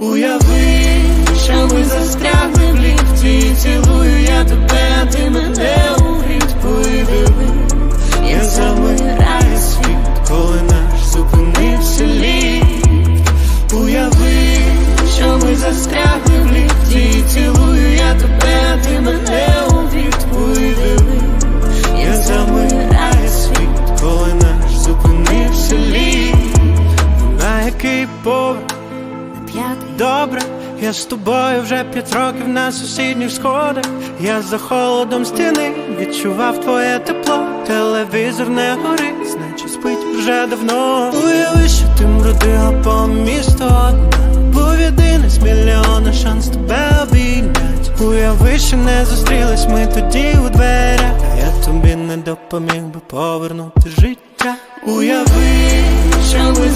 Уяви, що ми застрягли в ліфті. Цілую я тебе, а ти мене у Подиви, я замираю світ, коли наш зупинився ліфт. Уяви, що ми застрягли в ліфті. Цілую я тебе, а ти мене у Подиви, я замираю світ, коли наш зупинився ліфт. На який поверх П'ятий, Добре, я з тобою вже п'ять років на сусідніх сходах. Я за холодом стіни відчував твоє тепло. Телевізор не горить, значить спить вже давно. Уяви, що ти мродила по місту одна. Був єдиний з мільйона шанс тебе обійнять. Уяви, що не зустрілись ми тоді у дверях. А я тобі не допоміг би повернути життя. Уяви, що ми